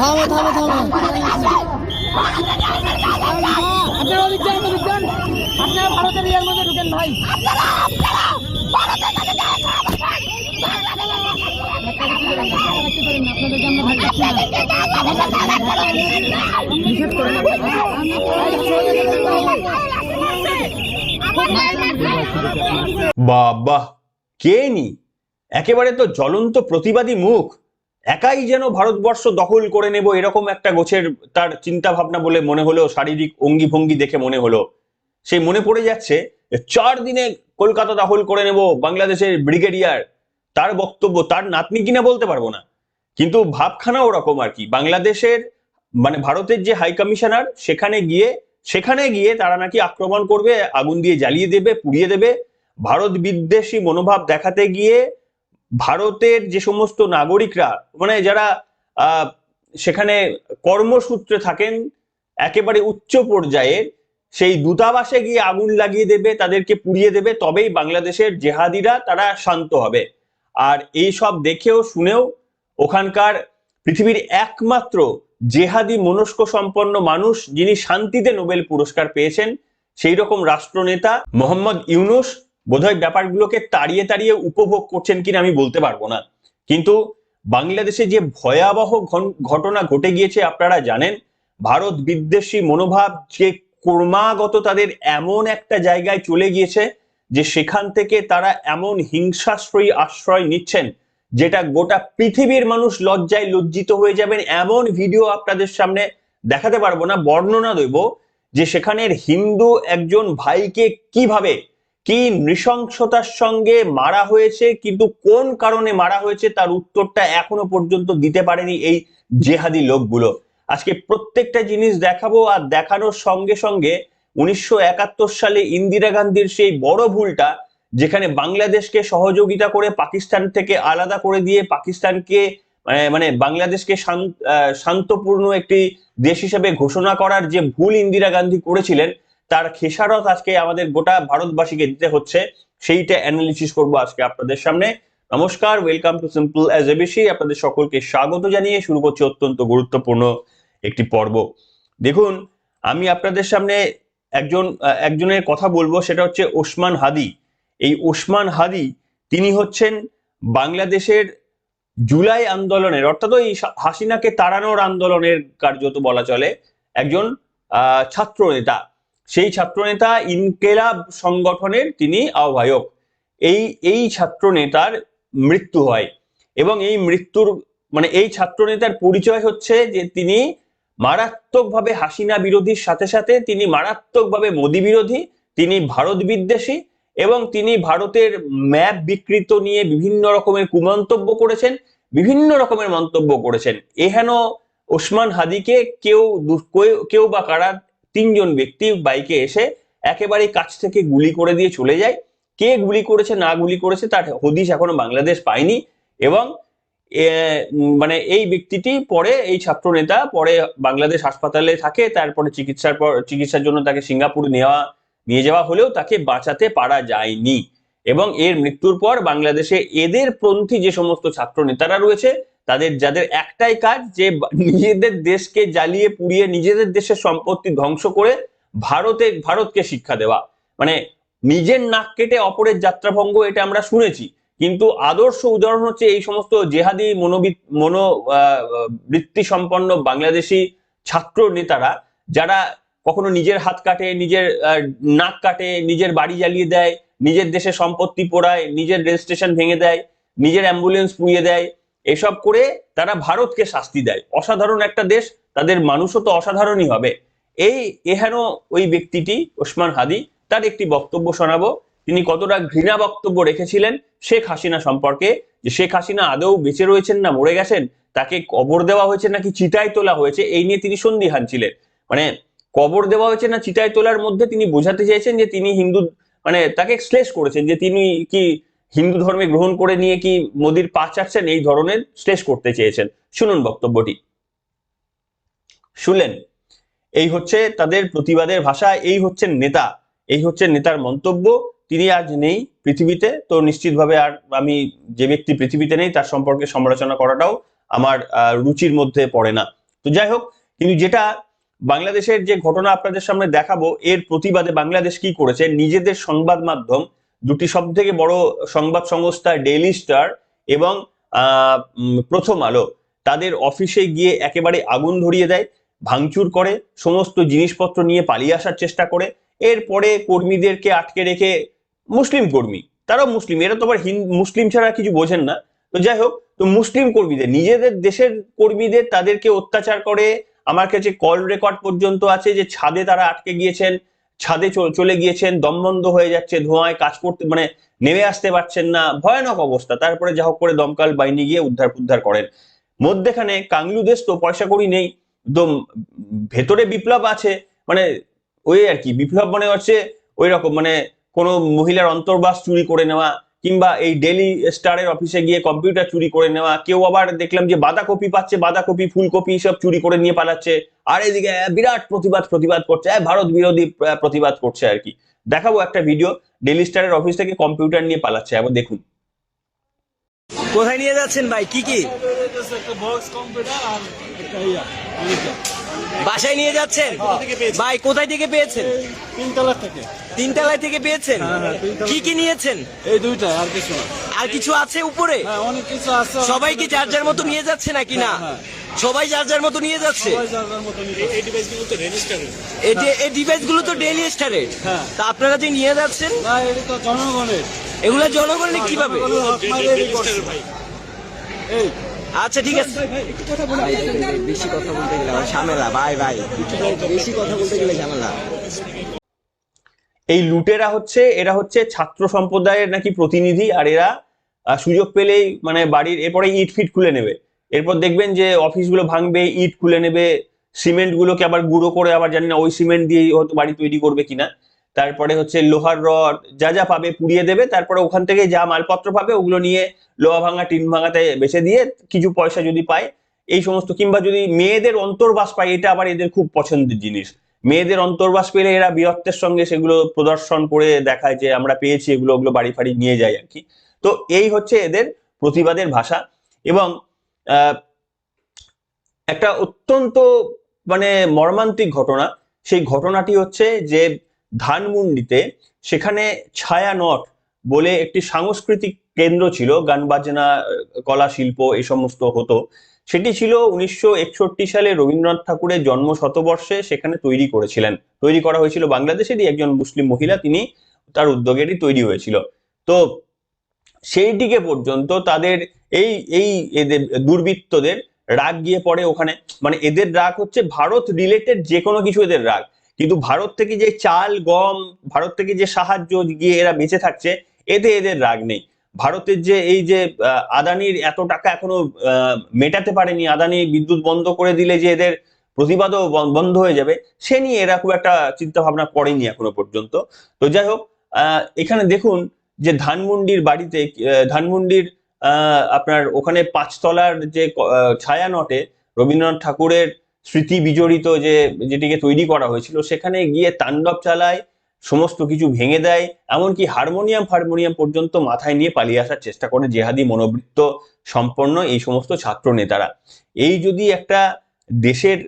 থামো থামো থামো। আপনারা আপনারা ভারতের ইয়ের মধ্যে ঢুকেন ভাই বাবা, কে নি? একেবারে তো জ্বলন্ত প্রতিবাদী মুখ। একাই যেন ভারতবর্ষ দখল করে নেব এরকম একটা গোছের তার চিন্তা ভাবনা বলে মনে হলো, শারীরিক অঙ্গি ভঙ্গি দেখে মনে হলো। সেই মনে পড়ে যাচ্ছে, চার দিনে কলকাতা দখল করে নেব বাংলাদেশের ব্রিগেডিয়ার। তার বক্তব্য, তার নাতনি কিনা বলতে পারব না। কিন্তু ভাবখানা ওরকম আর কি। বাংলাদেশের মানে ভারতের যে হাই কমিশনার, সেখানে গিয়ে সেখানে গিয়ে তারা নাকি আক্রমণ করবে, আগুন দিয়ে জ্বালিয়ে দেবে, পুড়িয়ে দেবে। ভারত বিদ্বেষী মনোভাব দেখাতে গিয়ে ভারতের যে সমস্ত নাগরিকরা মানে যারা সেখানে কর্মসূত্রে থাকেন, একেবারে উচ্চ পর্যায়ের সেই দূতাবাসে গিয়ে আগুন লাগিয়ে দেবে, তাদেরকে পুড়িয়ে দেবে, তবেই বাংলাদেশের জেহাদিরা তারা শান্ত হবে। আর এই সব দেখেও, শুনেও, ওখানকার পৃথিবীর একমাত্র জেহাদি মনস্ক সম্পন্ন মানুষ যিনি শান্তিতে নোবেল পুরস্কার পেয়েছেন, সেই রকম রাষ্ট্রনেতা মোহাম্মদ ইউনুস বোধহয় ব্যাপারগুলোকে তাড়িয়ে তাড়িয়ে উপভোগ করছেন কিনা আমি বলতে পারব না। কিন্তু বাংলাদেশে যে ভয়াবহ ঘটনা ঘটে গিয়েছে আপনারা জানেন, ভারত বিদ্বেষী মনোভাব যে ক্রমাগত তাদের এমন একটা জায়গায় চলে গিয়েছে যে সেখান থেকে তারা এমন হিংসাশ্রয়ী আশ্রয় নিচ্ছেন, যেটা গোটা পৃথিবীর মানুষ লজ্জায় লজ্জিত হয়ে যাবেন এমন ভিডিও আপনাদের সামনে দেখাতে পারব না, বর্ণনা দেব যে সেখানের হিন্দু একজন ভাইকে কীভাবে কি নৃশংসতার সঙ্গে মারা হয়েছে কিন্তু কোন কারণে মারা হয়েছে তার উত্তরটা এখনও পর্যন্ত দিতে পারেনি এই জেহাদি লোকগুলো। আজকে প্রত্যেকটা জিনিস দেখাবো আর দেখানোর সঙ্গে সঙ্গে উনিশশো একাত্তর সালে ইন্দিরা গান্ধীর সেই বড় ভুলটা যেখানে বাংলাদেশকে সহযোগিতা করে পাকিস্তান থেকে আলাদা করে দিয়ে পাকিস্তানকে আহ, মানে বাংলাদেশকে শান্তপূর্ণ একটি দেশ হিসেবে ঘোষণা করার যে ভুল ইন্দিরা গান্ধী করেছিলেন তার খেসারত আজকে আমাদের গোটা ভারতবাসীকে দিতে হচ্ছে। সেইটা অ্যানালিসিস করব আজকে আপনাদের সামনে। নমস্কার welcome to simple as ABC আপনাদের সকলকে স্বাগত জানিয়ে শুরু করছি অত্যন্ত গুরুত্বপূর্ণ একটি পর্ব। দেখুন, আমি আপনাদের সামনে একজন, একজনের কথা বলব, সেটা হচ্ছে ওসমান হাদি। এই ওসমান হাদি, তিনি হচ্ছেন বাংলাদেশের জুলাই আন্দোলনের, অর্থাৎ ওই হাসিনাকে তাড়ানোর আন্দোলনের কার্যত বলা চলে, একজন ছাত্র নেতা। সেই ছাত্রনেতা ইনকেলাব সংগঠনের তিনি আহ্বায়ক। এই এই ছাত্র নেতার মৃত্যু হয় এবং এই মৃত্যুর মানে এই ছাত্র নেতার পরিচয় হচ্ছে যে তিনি মারাত্মকভাবে হাসিনা বিরোধীর সাথে সাথে তিনি মারাত্মকভাবে মোদী বিরোধী, তিনি ভারত বিদ্বেষী এবং তিনি ভারতের ম্যাপ বিকৃত নিয়ে বিভিন্ন রকমের কুমন্তব্য করেছেন, বিভিন্ন রকমের মন্তব্য করেছেন। এহেন ওসমান হাদিকে কেউ- কেউ বা কারা তিনজন ব্যক্তি বাইকে এসে একেবারে কাছ থেকে গুলি করে দিয়ে চলে যায়। কে গুলি করেছে, না গুলি করেছে তার হদিশ এখনও বাংলাদেশ পায়নি এবং মানে এই ব্যক্তিটি পরে এই ছাত্র নেতা পরে বাংলাদেশ হাসপাতালে থাকে, তারপরে চিকিৎসার পর, চিকিৎসার জন্য তাকে সিঙ্গাপুর নেওয়া, নিয়ে যাওয়া হলেও তাকে বাঁচাতে পারা যায়নি। এবং এর মৃত্যুর পর বাংলাদেশে এদের পন্থী যে সমস্ত ছাত্র নেতারা রয়েছে তাদের যাদের একটাই কাজ যে নিজেদের দেশকে জ্বালিয়ে পুড়িয়ে নিজেদের দেশের সম্পত্তি ধ্বংস করে ভারতে ভারতকে শিক্ষা দেওয়া। মানে নিজের নাক কেটে অপরের যাত্রাভঙ্গ এটা আমরা শুনেছি। কিন্তু আদর্শ উদাহরণ হচ্ছে এই সমস্ত জেহাদি মনোবিদ মনো আহ, বৃত্তি সম্পন্ন বাংলাদেশি ছাত্র নেতারা যারা কখনো নিজের হাত কাটে নিজের নাক কাটে নিজের বাড়ি জ্বালিয়ে দেয় নিজের দেশে সম্পত্তি পোড়ায় নিজের রেল স্টেশন ভেঙে দেয় নিজের অ্যাম্বুলেন্স পুড়িয়ে দেয় এসব করে তারা ভারতকে শাস্তি দেয়। অসাধারণ একটা দেশ, তাদের মানুষও তো অসাধারণই হবে। এই, এহেন ওই ব্যক্তিটি, ওসমান হাদি, তার একটি বক্তব্য শোনাবো। তিনি কতটা ঘৃণা বক্তব্য রেখেছিলেন শেখ হাসিনা সম্পর্কে, যে শেখ হাসিনা আদৌ বেঁচে রয়েছেন না, মরে গেছেন? তাকে কবর দেওয়া হয়েছে নাকি চিতায় তোলা হয়েছে? এই নিয়ে তিনি সন্দিহান ছিলেন। মানে কবর দেওয়া হয়েছে না, চিতায় তোলার মধ্যে তিনি বোঝাতে চেয়েছেন যে তিনি হিন্দু মানে তাকে শ্লেষ করেছেন যে তিনি কি হিন্দু ধর্মে গ্রহণ করে নিয়ে কি মোদির পা চাটছেন? এই ধরনের শ্লেষ করতে চেয়েছেন। শুনুন বক্তব্যটি। শুনলেন? এই হচ্ছে তাদের প্রতিবাদের ভাষা, এই হচ্ছেন নেতা, এই হচ্ছে নেতার মন্তব্য। তিনি আজ নেই পৃথিবীতে, তো নিশ্চিতভাবে আর আমি যে ব্যক্তি পৃথিবীতে নেই, তার সম্পর্কে সমালোচনা করাটাও আমার রুচির মধ্যে পড়ে না। তো যাই হোক, কিন্তু যেটা বাংলাদেশের যে ঘটনা আপনাদের সামনে দেখাবো, এর প্রতিবাদে বাংলাদেশ কি করেছে? নিজেদের সংবাদ মাধ্যম দুটি সব থেকে বড় সংবাদ সংস্থা ডেইলি স্টার এবং প্রথম আলো। তাদের অফিসে গিয়ে একেবারে আগুন ধরিয়ে দেয়, ভাঙচুর করে, সমস্ত জিনিসপত্র নিয়ে পালিয়ে আসার চেষ্টা করে। এরপরে কর্মীদেরকে আটকে রেখে মুসলিম কর্মী, তারাও মুসলিম, এরা তো আবার মুসলিম ছাড়া কিছু বোঝেন না। তো যাই হোক, তো মুসলিম কর্মীদের, নিজেদের দেশের কর্মীদের তাদেরকে অত্যাচার করে, আমার কাছে কল রেকর্ড পর্যন্ত আছে যে ছাদে তারা আটকে গিয়েছেন ছাদে চলে গিয়েছেন দমবন্ধ হয়ে যাচ্ছে, ধোঁয়ায় কাজ করতে মানে নেমে আসতে পারছেন না। ভয়ানক অবস্থা। তারপরে যা হোক করে দমকাল বাহিনী গিয়ে উদ্ধার উদ্ধার করেন। মধ্যেখানে কাংলু দেশ তো পয়সা করি নেই, একদম ভেতরে বিপ্লব আছে মানে ওই আর কি, বিপ্লব মানে হচ্ছে ওই রকম মানে কোনো মহিলার অন্তর্বাস চুরি করে নেওয়া কিংবা এই ডেলি স্টারের অফিসে গিয়ে কম্পিউটার চুরি করে নেওয়া কেউ আবার দেখলাম যে বাঁধাকপি পাচ্ছে বাঁধাকপি ফুলকপি সব চুরি করে নিয়ে পালাচ্ছে। আর এদিকে বিরাট প্রতিবাদ প্রতিবাদ করছে ভারত বিরোধী প্রতিবাদ করছে আর কি। দেখাবো একটা ভিডিও ডেলি স্টারের অফিস থেকে কম্পিউটার নিয়ে পালাচ্ছে আবার দেখুন। কোথায় নিয়ে যাচ্ছেন ভাই? কি কি? একটা বক্স কম্পিউটার আর একটা ইয়া। বাসায় নিয়ে যাচ্ছেন? ভাই কোথায় থেকে পেয়েছেন? তিনতলা থেকে। তিন তলায় থেকে পেয়েছেন? হ্যাঁ, হ্যাঁ, কি কি নিয়েছেন? এই দুইটা আর কিছু আর কিছু আছে উপরে? হ্যাঁ অনেক কিছু আছে সবাই কি যার যার মতো নিয়ে যাচ্ছে নাকি না? সবাই যার যার মতো নিয়ে যাচ্ছে? এই ডিভাইসগুলো তো ডেইলি স্টারের হ্যাঁ। তা আপনারা যে নিয়ে যাচ্ছেন? জনগণের। এগুলো জনগণের কীভাবে। এই আচ্ছা ঠিক আছে। বেশি কথা বলতে গেলে ঝামেলা। ভাই ভাই বেশি কথা বলতে গেলে ঝামেলা। এই লুটেরা হচ্ছে এরা হচ্ছে ছাত্র সম্প্রদায়ের নাকি প্রতিনিধি আর এরা আহ, সুযোগ পেলেই মানে বাড়ির এরপরে ইট ফিট খুলে নেবে। এরপর দেখবেন যে অফিসগুলো ভাঙবে ইট খুলে নেবে সিমেন্ট গুলোকে আবার গুঁড়ো করে আবার জানি না ওই সিমেন্ট দিয়ে হয়তো বাড়ি তৈরি করবে কিনা। তারপরে হচ্ছে লোহার রড, যা যা পাবে পুড়িয়ে দেবে, তারপরে ওখান থেকে যা মালপত্র পাবে ওগুলো নিয়ে লোহা ভাঙা, টিন ভাঙাতে বেছে দিয়ে কিছু পয়সা যদি পায়, এই সমস্ত, কিংবা যদি মেয়েদের অন্তর্বাস পায়, এটা আবার এদের খুব পছন্দের জিনিস। মেয়েদের অন্তর্বাস পেলে এরা বীরত্বের সঙ্গে সেগুলো প্রদর্শন করে দেখায় যে আমরা পেয়েছি এগুলো, ওগুলো বাড়ি ফাড়ি নিয়ে যায় আর কি। তো এই হচ্ছে এদের প্রতিবাদের ভাষা এবং একটা অত্যন্ত মানে মর্মান্তিক ঘটনা। সেই ঘটনাটি হচ্ছে যে ধানমুন্ডিতে সেখানে ছায়ানট বলে একটি সাংস্কৃতিক কেন্দ্র ছিল, গান বাজনা, কলা শিল্প এই সমস্ত হতো। সেটি ছিল উনিশশো একষট্টি সালে রবীন্দ্রনাথ ঠাকুরের জন্ম শতবর্ষে সেখানে তৈরি করেছিলেন। তৈরি করা হয়েছিল বাংলাদেশেরই একজন মুসলিম মহিলা, তিনি তার উদ্যোগেরই তৈরি হয়েছিল। তো সেই দিকে পর্যন্ত তাদের এই এই এদের দুর্বৃত্তদের রাগ গিয়ে পড়ে ওখানে। মানে এদের রাগ হচ্ছে ভারত রিলেটেড যে কোনো কিছু এদের রাগ। কিন্তু ভারত থেকে যে চাল, গম, ভারত থেকে যে সাহায্য গিয়ে এরা বেঁচে থাকছে, এতে এদের রাগ নেই। ভারতের যে এই যে আদানির এত টাকা এখনও মেটাতে পারেনি, আদানি বিদ্যুৎ বন্ধ করে দিলে যে এদের প্রতিবাদও বন- বন্ধ হয়ে যাবে, সে নিয়ে এরা খুব একটা চিন্তা ভাবনা করেনি এখনও পর্যন্ত। তো যাই হোক এখানে দেখুন যে ধানমন্ডির বাড়িতে ধানমন্ডির আপনার ওখানে পাঁচতলার যে ছায়া নটে, রবীন্দ্রনাথ ঠাকুরের স্মৃতি বিজড়িত যে, যেটিকে তৈরি করা হয়েছিল, সেখানে গিয়ে তাণ্ডব চালায়, সমস্ত কিছু ভেঙে দেয়, এমনকি হারমোনিয়াম ফারমোনিয়াম পর্যন্ত মাথায় নিয়ে পালিয়ে আসার চেষ্টা করে জেহাদি মনোবৃত্ত সম্পন্ন এই সমস্ত ছাত্র নেতারা। এই যদি একটা দেশের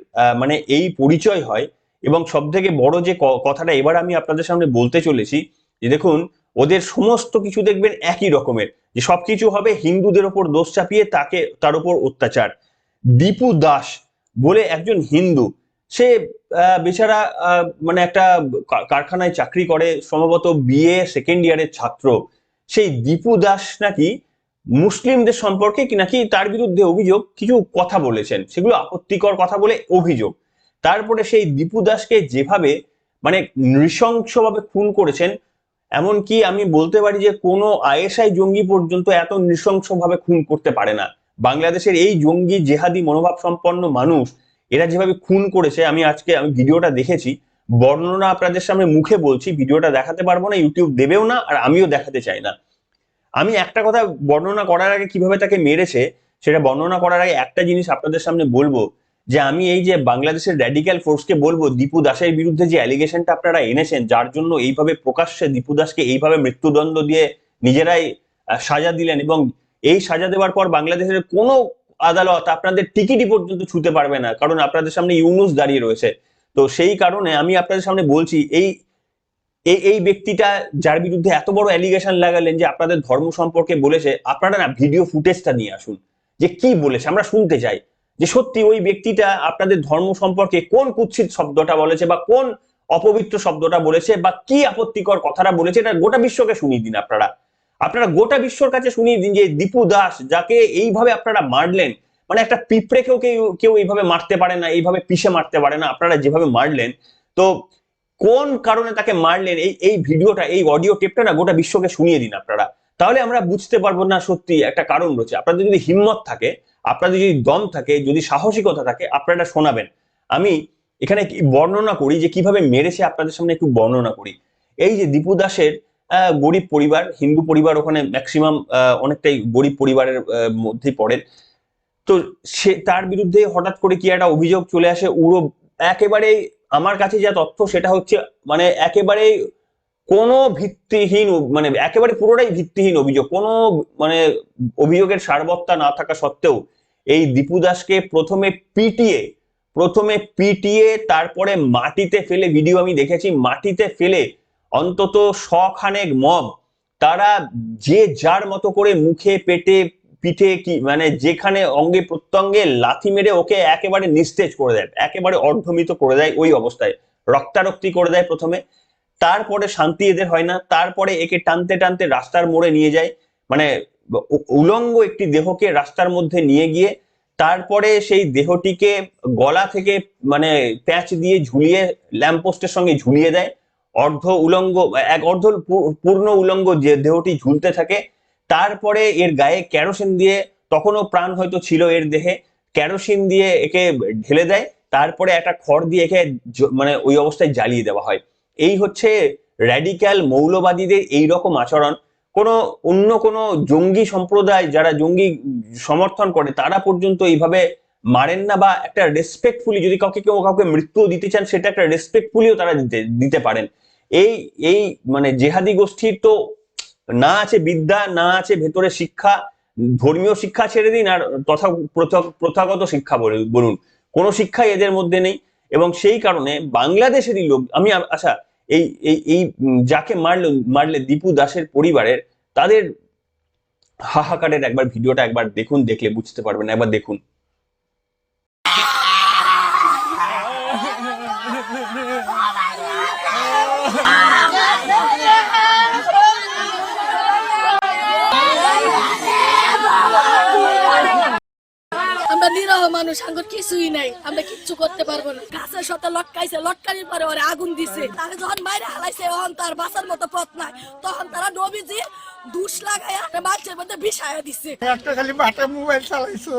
মানে এই পরিচয় হয়, এবং সব থেকে বড় যে কথাটা এবার আমি আপনাদের সামনে বলতে চলেছি, যে দেখুন, ওদের সমস্ত কিছু দেখবেন একই রকমের, যে সবকিছু হবে হিন্দুদের ওপর দোষ চাপিয়ে তাকে, তার উপর অত্যাচার। দীপু দাস বলে একজন হিন্দু, সে বেচারা মানে একটা কারখানায় চাকরি করে, সম্ভবত বিএ সেকেন্ড ইয়ারের ছাত্র। সেই দীপু দাস নাকি মুসলিমদের সম্পর্কে কি নাকি তার বিরুদ্ধে অভিযোগ কিছু কথা বলেছেন, সেগুলো আপত্তিকর কথা বলে অভিযোগ। তারপরে সেই দীপু দাসকে যেভাবে মানে নৃশংসভাবে খুন করেছেন, এমনকি আমি বলতে পারি যে কোনো আইএসআই জঙ্গি পর্যন্ত এত নৃশংসভাবে খুন করতে পারে না। বাংলাদেশের এই জঙ্গি জেহাদি মনোভাব সম্পন্ন মানুষ, এরা যেভাবে খুন করেছে, আমি আজকে আমি ভিডিওটা দেখেছি। বর্ণনা আপনাদের সামনে মুখে বলছি, ভিডিওটা দেখাতে পারব না ইউটিউব দেবেও না, আর আমিও দেখাতে চাই না। আমি একটা কথা বর্ণনা করার আগে কীভাবে তাকে মেরেছে, সেটা বর্ণনা করার আগে একটা জিনিস আপনাদের সামনে বলব, যে আমি এই যে বাংলাদেশের র্যাডিক্যাল ফোর্সকে বলব, দীপু দাসের বিরুদ্ধে যে অ্যালিগেশনটা আপনারা এনেছেন, যার জন্য এইভাবে প্রকাশ্যে দীপু দাসকে এইভাবে মৃত্যুদণ্ড দিয়ে নিজেরাই সাজা দিলেন এবং এই সাজা দেওয়ার পর বাংলাদেশের কোনো আদালত আপনাদের টিকিটই পর্যন্ত ছুতে পারবে না, কারণ আপনাদের সামনে ইউনুস দাঁড়িয়ে রয়েছে। তো সেই কারণে আমি আপনাদের সামনে বলছি, এই এই এই ব্যক্তিটা যার বিরুদ্ধে এত বড় অ্যালিগেশন লাগালেন যে আপনাদের ধর্ম সম্পর্কে বলেছে, আপনারা না ভিডিও ফুটেজটা নিয়ে আসুন, যে কি বলেছে, আমরা শুনতে চাই। যে সত্যি ওই ব্যক্তিটা আপনাদের ধর্ম সম্পর্কে কোন কুৎসিত শব্দটা বলেছে বা কোন অপবিত্র শব্দটা বলেছে বা কি আপত্তিকর কথাটা বলেছে, এটা গোটা বিশ্বকে শুনিয়ে দিন আপনারা। আপনারা গোটা বিশ্বর কাছে শুনিয়ে দিন যে দীপু দাস, যাকে এইভাবে আপনারা মারলেন মানে একটা পিঁপড়েকেও কেউ কেউ এইভাবে মারতে পারে না, এইভাবে পিষে মারতে পারে না, আপনারা যেভাবে মারলেন, তো কোন কারণে তাকে মারলেন, এই এই ভিডিওটা, এই অডিও টেপটা না গোটা বিশ্বকে শুনিয়ে দিন আপনারা। তাহলে আমরা বুঝতে পারব না সত্যি একটা কারণ রয়েছে। আপনাদের যদি হিম্মত থাকে, আপনাদের যদি দম থাকে, যদি সাহসিকতা থাকে, আপনারা শোনাবেন। আমি এখানে বর্ণনা করি যে কীভাবে মেরেছে আপনাদের সামনে একটু বর্ণনা করি। এই যে দীপু দাসের গরিব পরিবার, হিন্দু পরিবার ওখানে ম্যাক্সিমাম অনেকটাই গরিব পরিবারের মধ্যে পড়েন। তো সে, তার বিরুদ্ধে হঠাৎ করে কি একটা অভিযোগ চলে আসে? উড়ো একেবারে আমার কাছে যা তথ্য সেটা হচ্ছে মানে একেবারে কোনো ভিত্তিহীন মানে একেবারে পুরোটাই ভিত্তিহীন অভিযোগ। কোনো মানে অভিযোগের সারবত্তা না থাকা সত্ত্বেও এই দীপু দাসকে প্রথমে পিটিয়ে প্রথমে পিটিয়ে তারপরে মাটিতে ফেলে, ভিডিও আমি দেখেছি, মাটিতে ফেলে অন্তত শখানেক মব, তারা যে যার মতো করে মুখে, পেটে, পিঠে কি মানে যেখানে অঙ্গে প্রত্যঙ্গে লাথি মেরে ওকে একেবারে নিস্তেজ করে দেয়, একেবারে অর্ধমিত করে দেয় ওই অবস্থায়, রক্তারক্তি করে দেয় প্রথমে। তারপরে শান্তি এদের হয় না, তারপরে একে টানতে টানতে রাস্তার মোড়ে নিয়ে যায় মানে উলঙ্গ একটি দেহকে রাস্তার মধ্যে নিয়ে গিয়ে, তারপরে সেই দেহটিকে গলা থেকে মানে প্যাঁচ দিয়ে ঝুলিয়ে, ল্যাম্পপোস্টের সঙ্গে ঝুলিয়ে দেয় অর্ধ উলঙ্গ, এক অর্ধ পূর্ণ উলঙ্গ যে দেহটি ঝুলতে থাকে, তারপরে এর গায়ে ক্যারোসিন দিয়ে তখনও প্রাণ হয়তো ছিল এর দেহে ক্যারোসিন দিয়ে একে ঢেলে দেয়, তারপরে একটা খড় দিয়ে একে মানে ওই অবস্থায় জ্বালিয়ে দেওয়া হয়। এই হচ্ছে র্যাডিক্যাল মৌলবাদীদের এই রকম আচরণ। কোনো অন্য কোনো জঙ্গি সম্প্রদায় যারা জঙ্গি সমর্থন করে, তারা পর্যন্ত এইভাবে মারেন না বা একটা রেসপেক্টফুলি যদি কাউকে কেউ কাউকে মৃত্যু দিতে চান, সেটা একটা রেসপেক্টফুলিও তারা দিতে দিতে পারেন। এই এই মানে জেহাদি গোষ্ঠীর তো না আছে বিদ্যা, না আছে ভেতরে শিক্ষা, ধর্মীয় শিক্ষা ছেড়ে দিন আর তথা প্রথাগত শিক্ষা বলুন। কোনো শিক্ষাই এদের মধ্যে নেই এবং সেই কারণে বাংলাদেশেরই লোক, আমি আচ্ছা এই এই এই যাকে মারলো, মারলে দীপু দাসের পরিবারের তাদের হাহাকারের একবার ভিডিওটা একবার দেখুন, দেখলে বুঝতে পারবেন, একবার দেখুন। নিরহ মানুষ কিছুই নাই। আমরা কিচ্ছু করতে পারব না। গাছের সাথে লটকাইছে লটকানির পরে ওরে আগুন দিছে। তাকে যখন বাইরে হালাইছে তখন তার বাঁচার মতো পথ নাই। তখন তারা নবীজি দুষ লাগাইয়া বাচ্চার মধ্যে বিষায়া দিছে। একটা খালি বাটা মোবাইল চালাইছো।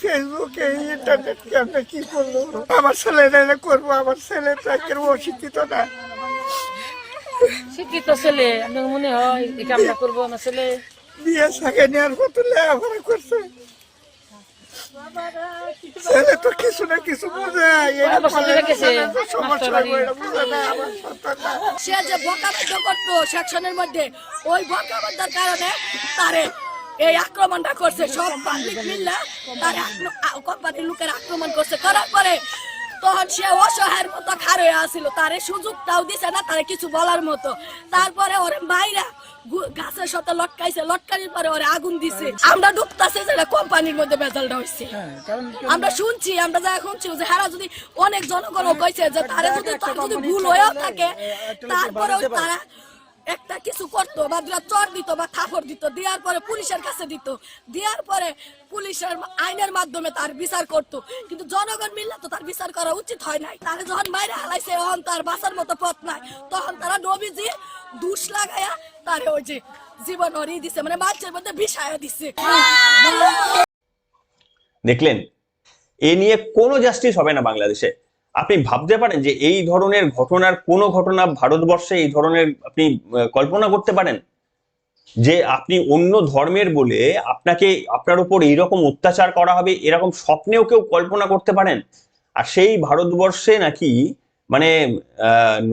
ফেসবুকে ইন্টারনেট কেমনে কি করল আমার ছেলেরা করব আমার ছেলে তাকে অশিক্ষিত না। শিক্ষিত ছেলে মনে হয় কামটা করব না ছেলে। বিয়ে সাকে নেওয়ার মতো লেখাপড়া করছে। ছেলে তো কিছু না কিছু বোঝে। সে যে বকাবাদ্য করতো সেকশনের মধ্যে ওই বকাবাদ্যার কারণে তারে এই আক্রমণটা করছে। সব পাবলিক মিললে তার কোম্পানির লোকের আক্রমণ করছে। করার পরে তখন সে অসহায়ের মতো খারে আসিল তারে সুযোগটাও দিছে না তারে কিছু বলার মতো তারপরে ওরে মাইরা গাছের সাথে লটকাইছে লটকানির পরে ওরে আগুন দিছে আমরা ডুবতাছে যেটা কোম্পানির মধ্যে বেজালটা হয়েছে আমরা শুনছি আমরা যা শুনছি যে হারা যদি অনেক জনগণ কইছে যে তারে যদি তার যদি ভুল হয়েও থাকে তারপরেও তারা একটা কিছু করতো বা চর দিত বা থাপড় দিত, দেওয়ার পরে পুলিশের কাছে দিত। দেওয়ার পরে পুলিশের আইনের মাধ্যমে তার বিচার করতো। কিন্তু জনগণ মিললে তো তার বিচার করা উচিত হয় নাই। তারা যখন বাইরে হালাইছে, তখন তার বাঁচার মতো পথ নাই। তখন তারা নবীজি দুষ লাগায়া তারে ওই যে জীবন হরিয়ে দিছে মানে বাচ্চার মধ্যে বিষায়া দিছে। দেখলেন, এ নিয়ে কোনো জাস্টিস হবে না বাংলাদেশে। আপনি ভাবতে পারেন যে এই ধরনের ঘটনার কোনো ঘটনা ভারতবর্ষে এই ধরনের আপনি কল্পনা করতে পারেন? যে আপনি অন্য ধর্মের বলে আপনাকে, আপনার উপর এইরকম অত্যাচার করা হবে, এরকম স্বপ্নেও কেউ কল্পনা করতে পারেন? আর সেই ভারতবর্ষে নাকি মানে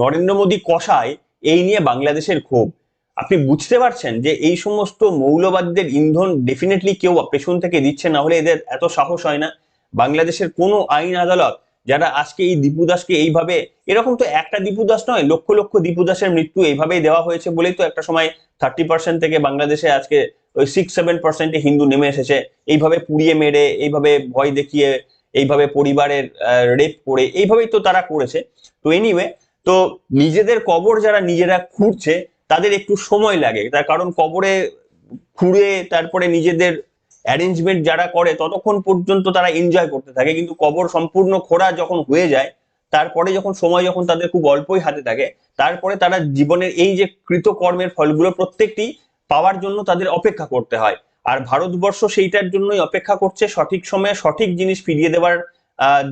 নরেন্দ্র মোদী কষায় এই নিয়ে বাংলাদেশের ক্ষোভ। আপনি বুঝতে পারছেন যে এই সমস্ত মৌলবাদীদের ইন্ধন ডেফিনেটলি কেউ পেছন থেকে দিচ্ছে না হলে এদের এত সাহস হয় না? বাংলাদেশের কোনো আইন আদালত যারা আজকে এই দীপু দাসকে এইভাবে, এরকম তো একটা দীপু দাস নয়, লক্ষ লক্ষ দীপু দাসের মৃত্যু এইভাবেই দেওয়া হয়েছে বলেই তো একটা সময় থার্টি পার্সেন্ট থেকে বাংলাদেশে আজকে ওই সিক্স সেভেন পার্সেন্টে হিন্দু নেমে এসেছে। এইভাবে পুড়িয়ে মেরে, এইভাবে ভয় দেখিয়ে, এইভাবে পরিবারের রেপ করে, এইভাবেই তো তারা করেছে। তো এনিওয়ে তো নিজেদের কবর যারা নিজেরা খুঁড়ছে, তাদের একটু সময় লাগে। তার কারণ কবরে খুঁড়ে তারপরে নিজেদের অ্যারেঞ্জমেন্ট যারা করে ততক্ষণ পর্যন্ত তারা এনজয় করতে থাকে। কিন্তু কবর সম্পূর্ণ খোঁড়া যখন হয়ে যায়, তারপরে যখন সময় যখন তাদের খুব অল্পই হাতে থাকে, তারপরে তারা জীবনের এই যে কৃতকর্মের ফলগুলো প্রত্যেকটি পাওয়ার জন্য তাদের অপেক্ষা করতে হয়। আর ভারতবর্ষ সেইটার জন্যই অপেক্ষা করছে সঠিক সময়ে সঠিক জিনিস ফিরিয়ে দেওয়ার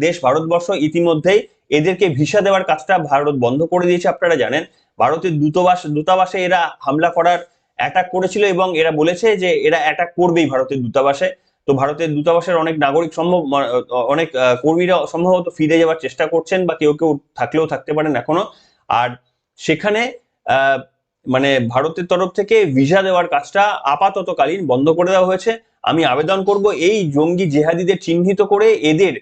দেশ ভারতবর্ষ ইতিমধ্যেই এদেরকে ভিসা দেওয়ার কাজটা ভারত বন্ধ করে দিয়েছে, আপনারা জানেন। ভারতের দূতাবাস, দূতাবাসে এরা হামলা করার অ্যাটাক করেছিল এবং এরা বলেছে যে এরা অ্যাটাক করবেই ভারতের দূতাবাসে। তো ভারতের দূতাবাসের অনেক নাগরিক সম্ভব অনেক কর্মীরা সম্ভবত ফিরে যাওয়ার চেষ্টা করছেন বা কেউ কেউ থাকলেও থাকতে পারেন এখনও। আর সেখানে মানে ভারতের তরফ থেকে ভিসা দেওয়ার কাজটা আপাততকালীন বন্ধ করে দেওয়া হয়েছে। আমি আবেদন করব এই জঙ্গি জেহাদিদের চিহ্নিত করে এদের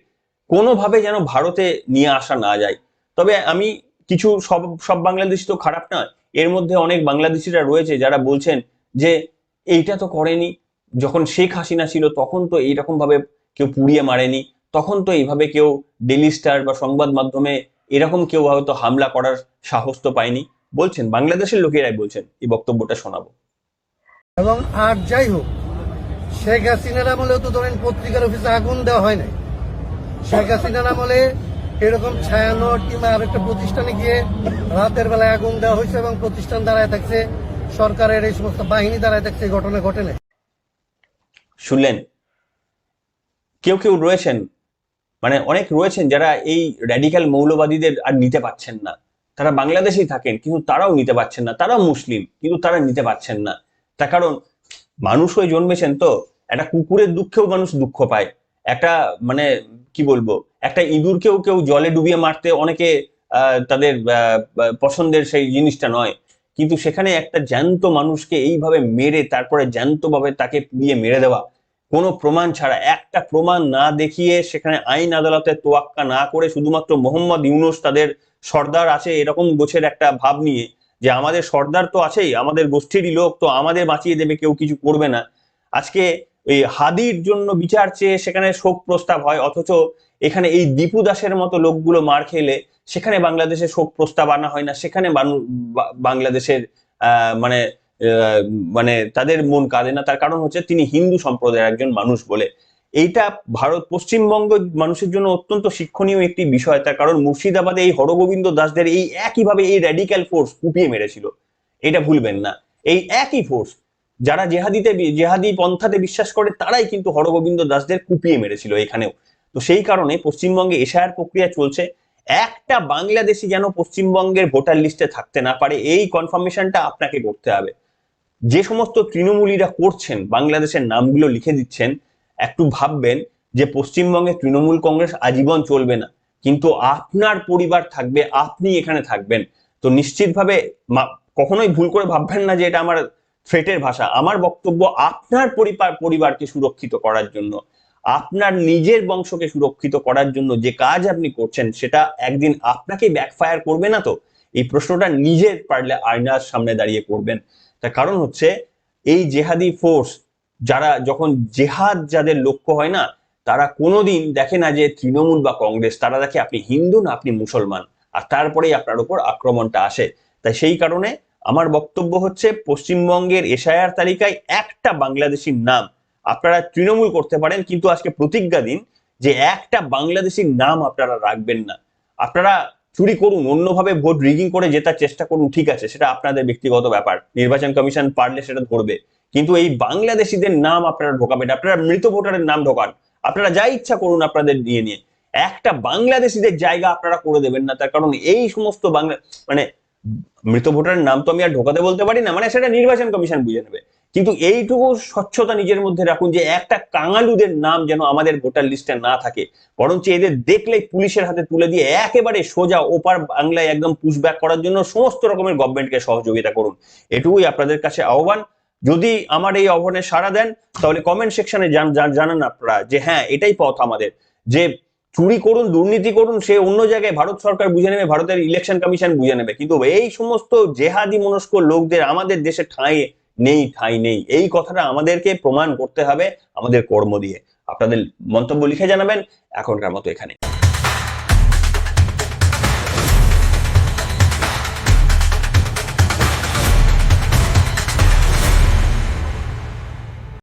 কোনোভাবে যেন ভারতে নিয়ে আসা না যায়। তবে আমি কিছু সব সব বাংলাদেশি তো খারাপ না এর মধ্যে অনেক বাংলাদেশিরা রয়েছে যারা বলছেন যে এইটা তো করেনি, যখন শেখ হাসিনা ছিল তখন তো এইরকম ভাবে কেউ পুড়িয়ে মারেনি, তখন তো এইভাবে কেউ ডেলি স্টার বা সংবাদ মাধ্যমে এরকম কেউ হয়তো হামলা করার সাহস তো পায়নি। বলছেন, বাংলাদেশের লোকেরাই বলছেন, এই বক্তব্যটা শোনাবো। এবং আর যাই হোক, শেখ হাসিনার আমলেও তো ধরেন পত্রিকার অফিসে আগুন দেওয়া হয় নাই। শেখ হাসিনার আমলে এরকম ছায়ানট কিংবা আরেকটা প্রতিষ্ঠানে গিয়ে রাতের বেলায় আগুন দেওয়া হয়েছে এবং প্রতিষ্ঠান দাঁড়ায় থাকছে, সরকারের এই সমস্ত বাহিনী দাঁড়ায় থাকছে ঘটনা ঘটে শুনলেন? কেউ কেউ রয়েছেন মানে অনেক রয়েছেন যারা এই র্যাডিক্যাল মৌলবাদীদের আর নিতে পারছেন না। তারা বাংলাদেশেই থাকেন, কিন্তু তারাও নিতে পারছেন না। তারাও মুসলিম, কিন্তু তারা নিতে পারছেন না। তার কারণ, মানুষ হয়ে জন্মেছেন তো, একটা কুকুরের দুঃখেও মানুষ দুঃখ পায়। একটা মানে কি বলব একটা ইঁদুরকেও কেউ জলে ডুবিয়ে মারতে অনেকে তাদের পছন্দের সেই জিনিসটা নয়। কিন্তু সেখানে একটা জ্যান্ত মানুষকে এইভাবে মেরে, তারপরে জ্যান্তভাবে তাকে পুড়িয়ে মেরে দেওয়া, কোনো প্রমাণ ছাড়া, একটা প্রমাণ না দেখিয়ে সেখানে আইন আদালতে তোয়াক্কা না করে শুধুমাত্র মোহাম্মদ ইউনুস তাদের সর্দার আছে এরকম গোছের একটা ভাব নিয়ে, যে আমাদের সর্দার তো আছেই, আমাদের গোষ্ঠীরই লোক, তো আমাদের বাঁচিয়ে দেবে, কেউ কিছু করবে না। আজকে এই হাদির জন্য বিচার চেয়ে সেখানে শোক প্রস্তাব হয়, অথচ এখানে এই দীপু দাসের মতো লোকগুলো মার খেলে সেখানে বাংলাদেশে শোক প্রস্তাব আনা হয় না, সেখানে বাংলাদেশের মানে মানে তাদের মন কাঁদে না। তার কারণ হচ্ছে তিনি হিন্দু সম্প্রদায়ের একজন মানুষ বলে। এইটা ভারত পশ্চিমবঙ্গ মানুষের জন্য অত্যন্ত শিক্ষণীয় একটি বিষয়। তার কারণ মুর্শিদাবাদে এই হরগোবিন্দ দাসদের এই একইভাবে এই র্যাডিক্যাল ফোর্স কুপিয়ে মেরেছিল। এটা ভুলবেন না। এই একই ফোর্স যারা জেহাদিতে, জেহাদি পন্থাতে বিশ্বাস করে, তারাই কিন্তু হরগোবিন্দ দাসদের কুপিয়ে মেরেছিল এখানেও। তো সেই কারণে পশ্চিমবঙ্গে এশায়ার প্রক্রিয়া চলছে। একটা বাংলাদেশি যেন পশ্চিমবঙ্গের ভোটার লিস্টে থাকতে না পারে, এই কনফার্মেশনটা আপনাকে করতে হবে। যে সমস্ত তৃণমূলীরা করছেন, বাংলাদেশের নামগুলো লিখে দিচ্ছেন, একটু ভাববেন যে পশ্চিমবঙ্গে তৃণমূল কংগ্রেস আজীবন চলবে না। কিন্তু আপনার পরিবার থাকবে, আপনি এখানে থাকবেন। তো নিশ্চিতভাবে কখনোই ভুল করে ভাববেন না যে এটা আমার থ্রেটের ভাষা। আমার বক্তব্য আপনার পরিবার পরিবারকে সুরক্ষিত করার জন্য। আপনার নিজের বংশকে সুরক্ষিত করার জন্য যে কাজ আপনি করছেন, সেটা একদিন আপনাকে ব্যাকফায়ার করবে না তো? এই প্রশ্নটা নিজের পারলে আয়নার সামনে দাঁড়িয়ে করবেন। তার কারণ হচ্ছে, এই জেহাদি ফোর্স যারা যখন জেহাদ যাদের লক্ষ্য হয় না, তারা কোনোদিন দেখে না যে তৃণমূল বা কংগ্রেস, তারা দেখে আপনি হিন্দু না আপনি মুসলমান, আর তারপরেই আপনার উপর আক্রমণটা আসে। তাই সেই কারণে আমার বক্তব্য হচ্ছে, পশ্চিমবঙ্গের এশায়ার তালিকায় একটা বাংলাদেশির নাম আপনারা তৃণমূল করতে পারেন, কিন্তু আজকে প্রতিজ্ঞা দিন যে একটা বাংলাদেশির নাম আপনারা রাখবেন না। আপনারা চুরি করুন, অন্যভাবে ভোট রিগিং করে জেতার চেষ্টা করুন, ঠিক আছে, সেটা আপনাদের ব্যক্তিগত ব্যাপার। নির্বাচন কমিশন পারলে সেটা ধরবে। কিন্তু এই বাংলাদেশিদের নাম আপনারা ঢোকাবেন আপনারা মৃত ভোটারের নাম ঢোকান। আপনারা যা ইচ্ছা করুন আপনাদের নিয়ে নিয়ে। একটা বাংলাদেশিদের জায়গা আপনারা করে দেবেন না, তার কারণ এই সমস্ত বাংলা মানে মৃত ভোটারের নাম তো আমি আর ঢোকাতে বলতে পারি না মানে সেটা নির্বাচন কমিশন বুঝে নেবে। কিন্তু এইটুকু স্বচ্ছতা নিজের মধ্যে রাখুন যে একটা কাঙালুদের নাম যেন আমাদের ভোটার লিস্টে না থাকে। বরঞ্চ এদের দেখলেই পুলিশের হাতে তুলে দিয়ে একেবারে সোজা ওপার বাংলায় একদম পুশব্যাক করার জন্য সমস্ত রকমের গভর্নমেন্টকে সহযোগিতা করুন। এটুকুই আপনাদের কাছে আহ্বান। যদি আমার এই আহ্বানে সাড়া দেন, তাহলে কমেন্ট সেকশনে জানান আপনারা যে হ্যাঁ এটাই পথ আমাদের। যে চুরি করুন, দুর্নীতি করুন, সে অন্য জায়গায় ভারত সরকার বুঝে নেবে, ভারতের ইলেকশন কমিশন বুঝে নেবে। কিন্তু এই সমস্ত জেহাদি মনস্ক লোকদের আমাদের দেশে ঠাঁই নেই, ঠাঁই নেই। এই কথাটা আমাদেরকে প্রমাণ করতে হবে আমাদের কর্ম দিয়ে। আপনাদের মন্তব্য লিখে জানাবেন এখনকার মতো এখানে।